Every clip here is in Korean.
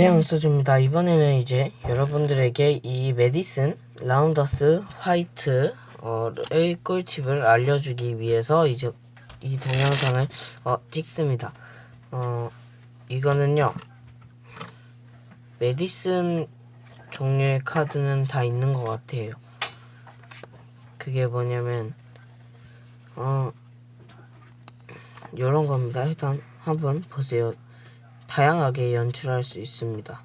네, 원서주입니다. 이번에는 이제 여러분들에게 이 메디슨 라운더스 화이트의 꿀팁을 알려주기 위해서 이제 이 동영상을 어, 찍습니다. 어, 이거는요, 메디슨 종류의 카드는 다 있는 것 같아요. 그게 뭐냐면, 어, 요런 겁니다. 일단 한번 보세요. 다양하게 연출할 수 있습니다.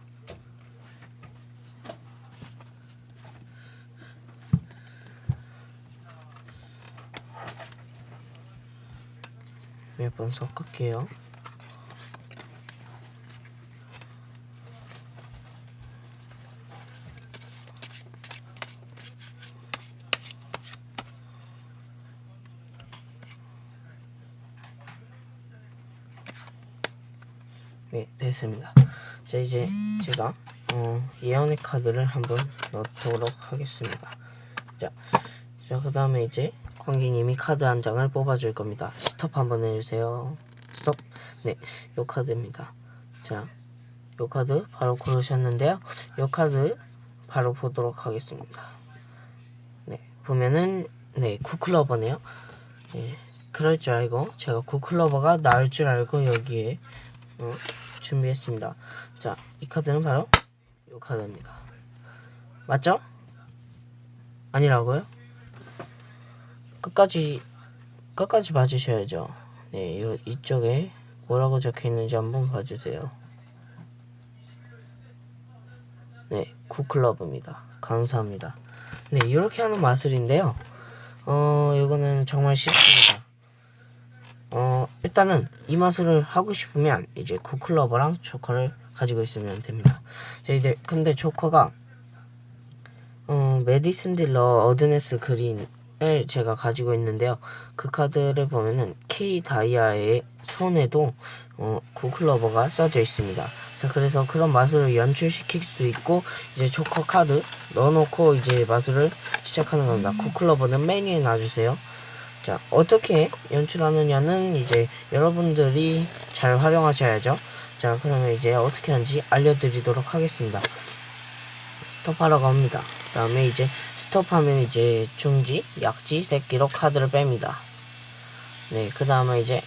몇 번 섞을게요. 네, 됐습니다. 자, 이제 제가 어, 예언의 카드를 한번 넣도록 하겠습니다. 자, 자, 그 다음에 이제 광기님이 카드 한 장을 뽑아줄 겁니다. 스톱 한번 해주세요. 스톱. 네, 요 카드입니다. 자, 요 카드 바로 고르셨는데요. 요 카드 바로 보도록 하겠습니다. 네, 보면은 네, 구클러버네요. 네, 그럴 줄 알고 제가 구클러버가 나올 줄 알고 여기에 어, 준비했습니다. 자, 이 카드는 바로 이 카드입니다. 맞죠? 아니라고요? 끝까지 끝까지 봐주셔야죠. 네, 요 이쪽에 뭐라고 적혀 있는지 한번 봐주세요. 네, 구클럽입니다. 감사합니다. 네, 이렇게 하는 마술인데요. 어, 이거는 정말 쉽습니다. 어, 일단은 이 마술을 하고 싶으면 이제 구클러버랑 조커를 가지고 있으면 됩니다. 자, 이제 근데 조커가 어, 메디슨 딜러 어드네스 그린을 제가 가지고 있는데요. 그 카드를 보면은 K 다이아의 손에도 어, 구클러버가 써져 있습니다. 자, 그래서 그런 마술을 연출시킬 수 있고 이제 조커 카드 넣어놓고 이제 마술을 시작하는 겁니다. 구클러버는 메뉴에 놔주세요. 자, 어떻게 연출하느냐는 이제 여러분들이 잘 활용하셔야죠. 자, 그러면 이제 어떻게 하는지 알려드리도록 하겠습니다. 스톱하라고 합니다. 그 다음에 이제 스톱하면 이제 중지, 약지, 새끼로 카드를 뺍니다. 네, 그 다음에 이제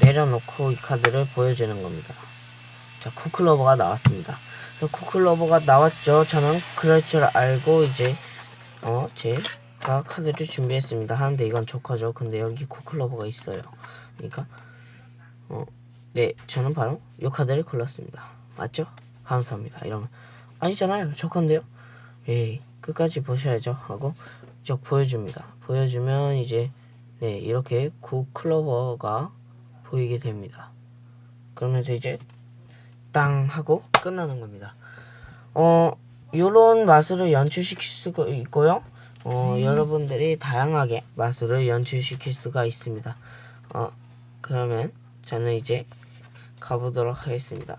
내려놓고 이 카드를 보여주는 겁니다. 자, 쿠클러버가 나왔습니다. 쿠클러버가 나왔죠. 저는 그럴 줄 알고 이제 어, 제 가 카드를 준비했습니다. 하는데 이건 조커죠. 근데 여기 쿠클러버가 있어요. 그러니까 어, 네, 저는 바로 이 카드를 골랐습니다. 맞죠? 감사합니다. 이러면 아니잖아요. 조커인데요. 에이, 끝까지 보셔야죠. 하고 쭉 보여줍니다. 보여주면 이제 네, 이렇게 쿠클러버가 보이게 됩니다. 그러면서 이제 땅 하고 끝나는 겁니다. 어, 요런 마술을 연출시킬 수가 있고요. 어, 여러분들이 다양하게 마술을 연출시킬 수가 있습니다. 어, 그러면 저는 이제 가보도록 하겠습니다.